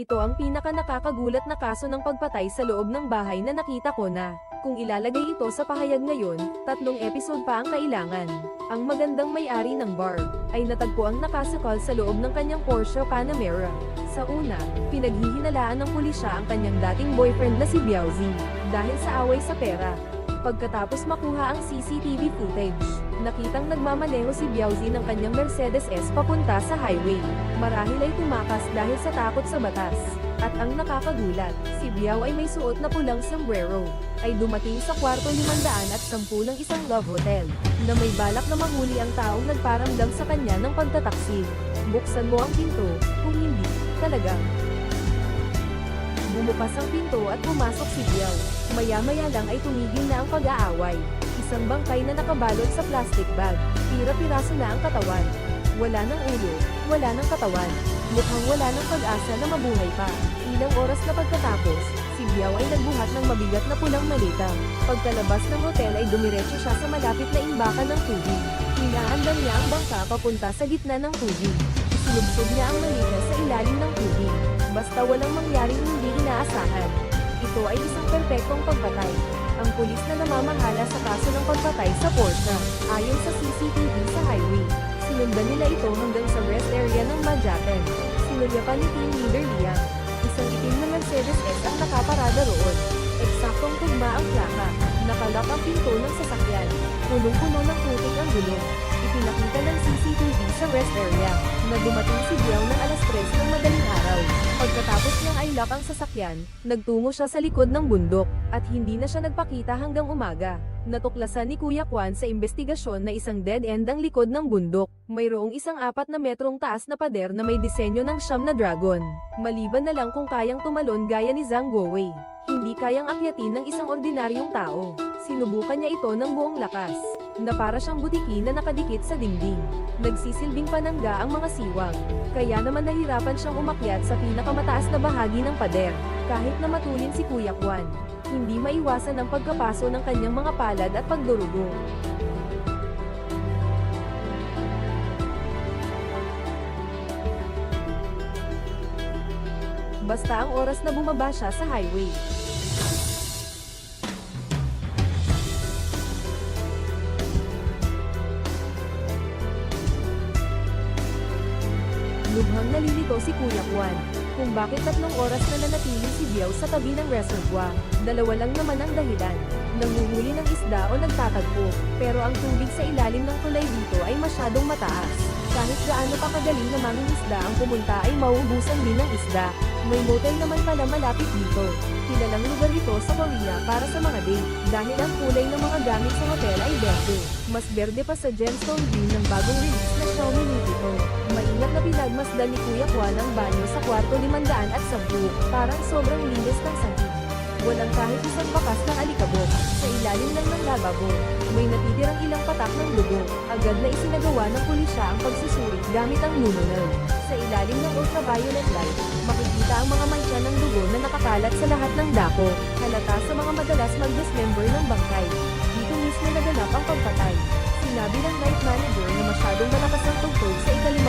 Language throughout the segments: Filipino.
Ito ang pinaka nakakagulat na kaso ng pagpatay sa loob ng bahay na nakita ko na. Kung ilalagay ito sa pahayag ngayon, tatlong episode pa ang kailangan. Ang magandang may-ari ng bar, ay natagpo ang nakasakal sa loob ng kanyang Porsche Panamera. Sa una, pinaghihinalaan ng pulisya ang kanyang dating boyfriend na si Biauzi, dahil sa away sa pera. Pagkatapos makuha ang CCTV footage, nakitang nagmamaneho si Biauzi ng kanyang Mercedes S papunta sa highway. Marahil ay tumakas dahil sa takot sa batas. At ang nakakagulat, si Biao ay may suot na pulang sombrero, ay dumating sa kwarto 500 at 10 ng isang love hotel, na may balak na mahuli ang taong nagparamdam sa kanya ng pagtataksil. Buksan mo ang pinto, kung hindi, talagang. Bumukas ang pinto at pumasok si Biao. Maya-maya lang ay tumigil na ang pag-aaway. Isang bangkay na nakabalot sa plastic bag. Pira-piraso na ang katawan. Wala ng ulo, wala ng katawan. Mukhang wala ng pag-asa na mabuhay pa. Ilang oras na pagkatapos, si Biao ay nagbuhat ng mabigat na pulang malita. Pagkalabas ng hotel ay dumiretso siya sa malapit na imbakan ng tubig. Hinaandan niya ang bangka papunta sa gitna ng tubig. Sinubsob niya ang malita sa ilalim ng tubig. Basta walang mangyaring hindi inaasahan. Ito ay isang perpektong pagpatay. Ang pulis na namamahala sa kaso ng pagpatay sa Porsche, ayon sa CCTV sa highway. Sinundan nila ito hanggang sa rest area ng Manhattan. Sinulyapan ni Team Leader Liang. Isang itim na Mercedes S ang nakaparada roon. Eksaktong tugma ang plaka. Nakalak ang pinto ng sasakyan. Punong-puno ng putik ang gulong. Ipinakita ng CCTV sa rest area, na dumating si Biao ng alas 3 ng madaling araw. Pagkatapos niyang i-lock ang sasakyan, nagtungo siya sa likod ng bundok, at hindi na siya nagpakita hanggang umaga. Natuklasan ni Kuya Kwan sa investigasyon na isang dead end ang likod ng bundok. Mayroong isang apat na metrong taas na pader na may disenyo ng siyam na dragon. Maliban na lang kung kayang tumalon gaya ni Zhang Guowei. Hindi kayang akyatin ng isang ordinaryong tao. Sinubukan niya ito ng buong lakas, na para siyang butiki na nakadikit sa dingding. Nagsisilbing panangga ang mga siwang, kaya naman nahirapan siyang umakyat sa pinakamataas na bahagi ng pader, kahit na matulin si Kuya Kwan. Hindi maiwasan ang pagkapaso ng kanyang mga palad at pagdurugo. Basta ang oras na bumaba siya sa highway. Lubhang nalilito si Kuya Juan, kung bakit tatlong oras na nanatili si Biao sa tabi ng reservoir. Dalawa lang naman ang dahilan. Nanguhuli ng isda o nagtatagpo, pero ang tubig sa ilalim ng tulay dito ay masyadong mataas. Kahit gaano pa kagaling na mangingisda ang pumunta ay mauubusan din ng isda. May motel naman pala malapit dito. Kilalang lugar ito sa Korea para sa mga date, dahil ang kulay ng mga gamit sa hotel ay berde. Mas berde pa sa gemstone green ng bagong release na Xiaomi Mi Maingat na pinagmasdan ni Kuya Juan ang banyo sa kwarto 500 at 10, parang sobrang linis ng sahig. Walang kahit isang bakas ng alikabok. Sa ilalim lang ng lababo, may natitirang ilang patak ng dugo. Agad na isinagawa ng pulisya ang pagsusuri gamit ang luminol. Sa ilalim ng ultraviolet light, makikita ang mga mancha ng dugo na nakakalat sa lahat ng dako. Halata sa mga madalas mag-dismember ng bangkay. Dito mismo naganap ang pagpatay. Sinabi ng night manager na masyadong malakas ang tugtog sa ikalimang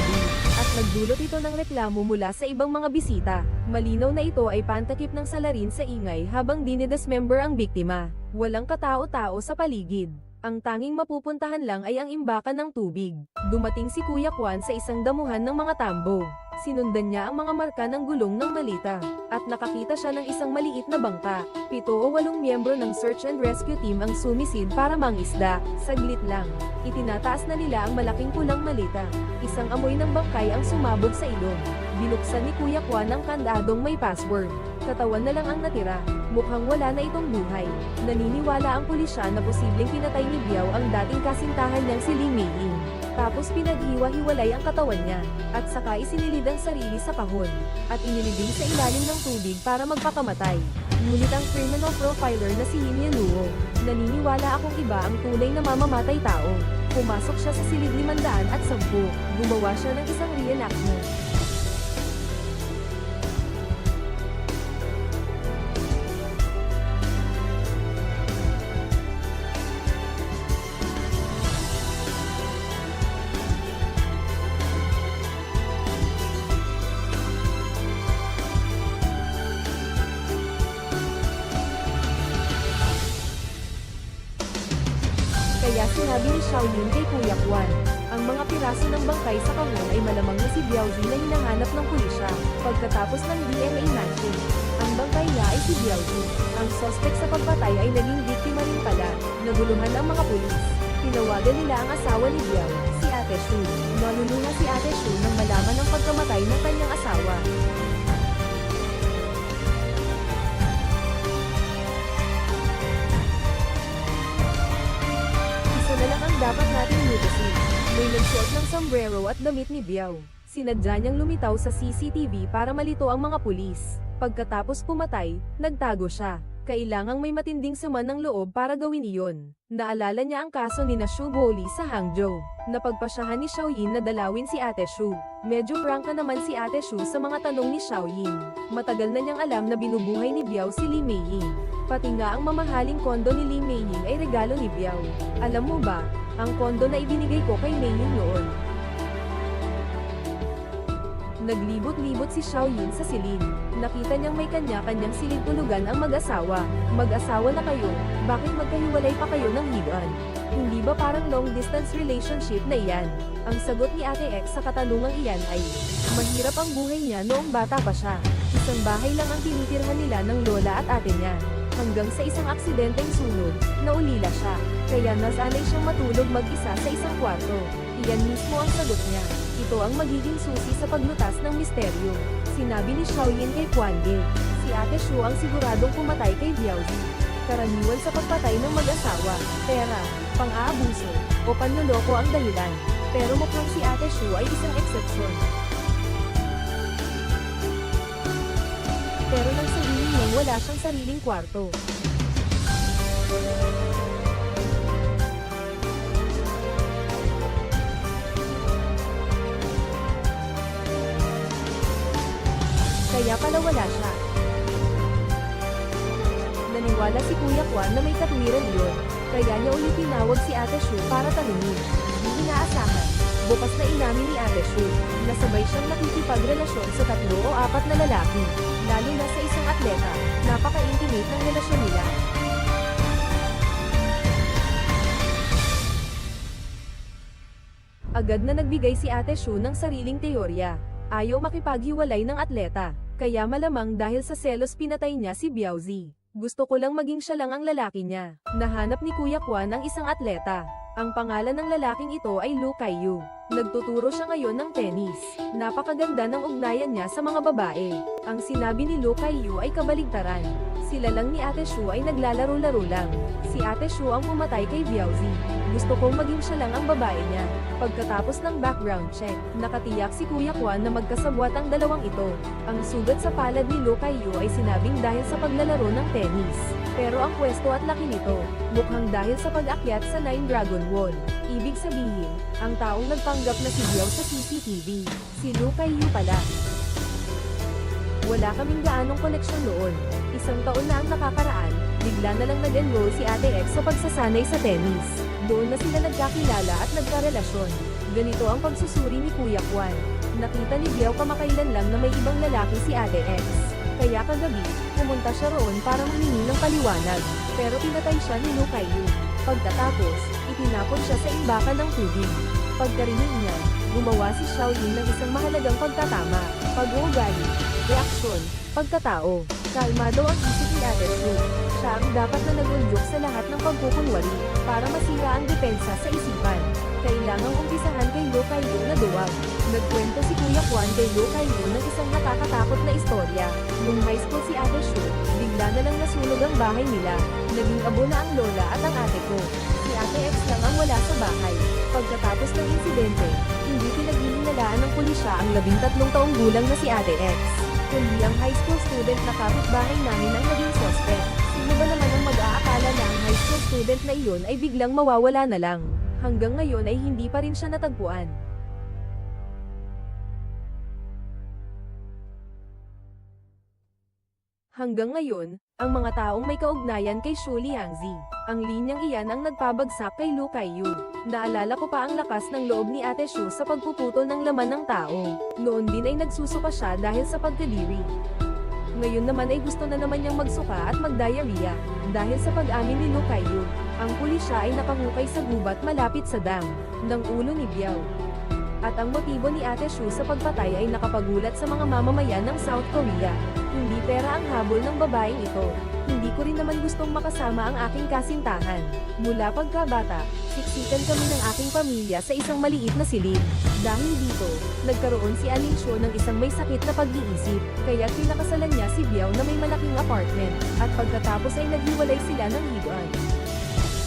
kagabi, at nagdulot ito ng reklamo mula sa ibang mga bisita. Malinaw na ito ay pantakip ng salarin sa ingay habang dinidismember ang biktima. Walang katao-tao sa paligid. Ang tanging mapupuntahan lang ay ang imbakan ng tubig. Dumating si Kuya Kwan sa isang damuhan ng mga tambo. Sinundan niya ang mga marka ng gulong ng malita, at nakakita siya ng isang maliit na bangka. Pito o walong miyembro ng search and rescue team ang sumisid para mangisda. Saglit lang, itinataas na nila ang malaking pulang malita. Isang amoy ng bangkay ang sumabog sa ilong. Binuksan ni Kuya Kwan ang kandadong may password. Katawan na lang ang natira. Mukhang wala na itong buhay. Naniniwala ang pulisya na posibleng pinatay ni Biao ang dating kasintahan niyang si Lee Mei-in. Tapos pinaghiwa-hiwalay ang katawan niya, at saka isinilid ang sarili sa kahon, at inilibing sa ilalim ng tubig para magpakamatay. Ngunit ang criminal profiler na si Yin Yanuo, naniniwala akong iba ang tunay na mamamatay tao. Pumasok siya sa silid 500 at 10, gumawa siya ng isang reenactment. Shaolin kay Kuya Kwan, ang mga piraso ng bangkay sa kahon ay malamang na si Biaozi na hinahanap ng pulisya. Pagkatapos ng DNA matching, ang bangkay niya ay si Biaozi. Ang sospek sa pagpatay ay naging biktima rin pala. Naguluhan ang mga pulis. Tinawagan nila ang asawa ni Biao, si Ate Shu. Nalulunga si Ate Shu nang malaman ang pagkamatay ng kanyang asawa. Dapat nating lutusin. May nagsuot ng sombrero at damit ni Biao. Sinadya niyang lumitaw sa CCTV para malito ang mga pulis. Pagkatapos pumatay, nagtago siya. Kailangang may matinding sama ng loob para gawin iyon. Naalala niya ang kaso ni na Shu Boli sa Hangzhou. Napagpasyahan ni Xiaoyin na dalawin si Ate Shu. Medyo prangka naman si Ate Shu sa mga tanong ni Xiaoyin. Matagal na niyang alam na binubuhay ni Biao si Li Meiying. Pati nga ang mamahaling kondo ni Li Meiying ay regalo ni Biao. Alam mo ba, ang kondo na ibinigay ko kay Meiying noon. Naglibot-libot si Xiaoyin sa silid. Nakita niyang may kanya-kanyang silid tulugan ang mag-asawa. Mag-asawa na kayo, bakit magkahiwalay pa kayo ng higaan? Hindi ba parang long-distance relationship na iyan? Ang sagot ni Ate X sa katanungang iyan ay, mahirap ang buhay niya noong bata pa siya. Isang bahay lang ang tinitirhan nila ng lola at ate niya. Hanggang sa isang aksidenteng sunod, naulila siya. Kaya nasanay siyang matulog mag-isa sa isang kwarto. Iyan mismo ang sagot niya. Ito ang magiging susi sa paglutas ng misteryo. Sinabi ni Xiaoyin kay Quan Ge. Si Ate Shu ang siguradong pumatay kay Biaozi. Karaniwan sa pagpatay ng mag-asawa, pera, pang-aabuso, o panloloko ang dahilan. Pero mukhang si Ate Shu ay isang eksepsyon. Pero nang sabihin niyang wala siyang sariling kwarto. Kaya pala wala siya. Naniwala si Kuya Kwan na may katwiran yun, kaya niya ulit tinawag si Ate Shu para tanungin. Di inaasahan, bukas na inamin ni Ate Shu, na sabay siyang nakikipagrelasyon sa tatlo o apat na lalaki, lalo na sa isang atleta, napaka-intimate ng relasyon nila. Agad na nagbigay si Ate Shu ng sariling teorya. Ayaw makipaghiwalay ng atleta, kaya malamang dahil sa selos pinatay niya si Biaozi. Gusto ko lang maging siya lang ang lalaki niya. Nahanap ni Kuya Kwan ang isang atleta. Ang pangalan ng lalaking ito ay Lu Kaiyu. Nagtuturo siya ngayon ng tennis. Napakaganda ng ugnayan niya sa mga babae. Ang sinabi ni Lu Kaiyu ay kabaligtaran. Sila lang ni Ate Shu ay naglalaro-laro lang. Si Ate Shu ang pumatay kay Biaozi. Gusto kong maging siya lang ang babae niya. Pagkatapos ng background check, nakatiyak si Kuya Kwan na magkasabwat ang dalawang ito. Ang sugat sa palad ni Lu Kaiyu ay sinabing dahil sa paglalaro ng tennis. Pero ang pwesto at laki nito, mukhang dahil sa pag-akyat sa Nine Dragon Wall. Ibig sabihin, ang taong nagpanggap na si Biao sa CCTV, si Lu Kaiyu pala. Wala kaming gaanong koneksyon noon. Isang taon na ang nakakaraan, bigla na lang nag-enroll si Ate X sa pagsasanay sa tennis. Doon na sila nagkakilala at nagkarelasyon. Ganito ang pagsusuri ni Kuya Kwan. Nakita ni Biao kamakailan lang na may ibang lalaki si Ate X. Kaya kagabi, pumunta siya roon para humingi ng paliwanag. Pero pinatay siya ni Lu Kaiyu. Pagkatapos, itinapon siya sa imbakan ng tubig. Pagkarinig niya, gumawa si Xiaoyin ng isang mahalagang pagtatama, pag-uugali, reaksyon, pagkatao. Kalmado ang isip ni Ate Shu. Siya ang dapat na nagulyok sa lahat ng pagkukunwari, para masira ang depensa sa isipan. Kailangang umpisahan kay Lu Kaiyu na duwag. Nagkwento si Kuya Kwan kay Lu Kaiyu ng isang nakakatakot na istorya. Nung high school si Ate Shu, bigla na lang nasunog ang bahay nila. Naging abo na ang lola at ang ate ko. Si Ate X lang ang wala sa bahay. Pagkatapos ng insidente, hindi pinaghihinalaan ng pulisya ang labing tatlong taong gulang na si Ate X. Kundi ang high school student na kapitbahay namin ang naging suspect. Sino ba naman ang mag-aakala na ang high school student na iyon ay biglang mawawala na lang? Hanggang ngayon ay hindi pa rin siya natagpuan. Hanggang ngayon, ang mga taong may kaugnayan kay Shu Liangzi, ang linyang iyan ang nagpabagsak kay Lu Kaiyu. Naalala ko pa ang lakas ng loob ni Ate Shu sa pagpuputol ng laman ng tao. Noon din ay nagsusuka siya dahil sa pagkadiri. Ngayon naman ay gusto na naman niyang magsuka at mag-diarrhea. Dahil sa pag-amin ni Lucayo, ang pulisya ay nakahukay sa gubat malapit sa dam, ng ulo ni Biao. At ang motibo ni Ate Shu sa pagpatay ay nakapagulat sa mga mamamayan ng South Korea. Hindi pera ang habol ng babaeng ito. Hindi ko rin naman gustong makasama ang aking kasintahan. Mula pagkabata, siksikan kami ng aking pamilya sa isang maliit na silid. Dahil dito, nagkaroon si Shu ng isang may sakit na pag-iisip, kaya pinakasalan niya si Biao na may malaking apartment, at pagkatapos ay naghiwalay sila ng higaan.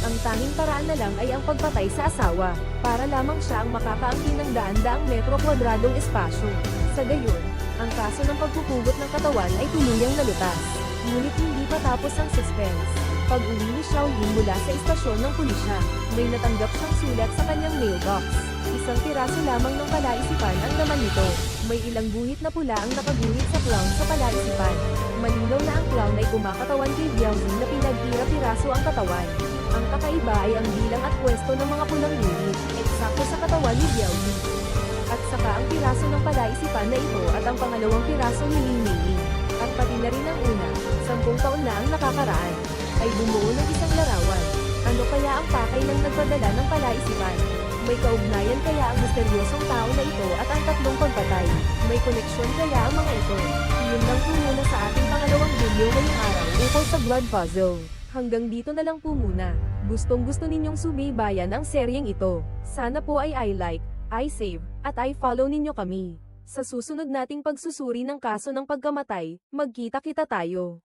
Ang tanging paraan na lang ay ang pagpatay sa asawa, para lamang siya ang makakaangkin ng daan-daang metro kwadradong espasyo. Sa gayon, ang kaso ng pagpupugot ng katawan ay tuluyang nalutas. Ngunit hindi pa tapos ang suspense. Pag uwi ni Shaolin mula sa istasyon ng pulisya, may natanggap siyang sulat sa kanyang mailbox. Isang piraso lamang ng palaisipan ang laman nito. May ilang guhit na pula ang nakaguhit sa clown sa palaisipan. Malinaw na ang clown ay kumakatawan kay Biaozi na pinagtira-piraso ang katawan. Ang kakaiba ay ang bilang at pwesto ng mga pulang guhit, eksakto sa katawan ni Biaozi. At saka ang piraso ng palaisipan na ito at ang pangalawang piraso ni Ling Mei. At pati na rin ang una, sampung taon na ang nakakaraan, ay bumuo ng isang larawan. Ano kaya ang pakay ng nagpadala ng palaisipan? May kaugnayan kaya ang misteryosong tao na ito at ang tatlong pagpatay? May koneksyon kaya ang mga ito? Yun lang po muna sa ating pangalawang video ngayong araw ukol sa Blood Puzzle. Hanggang dito na lang po muna. Gustong gusto ninyong subaybayan ang seryeng ito. Sana po ay I like, I save, at I follow ninyo kami. Sa susunod nating pagsusuri ng kaso ng pagkamatay, magkita-kita tayo.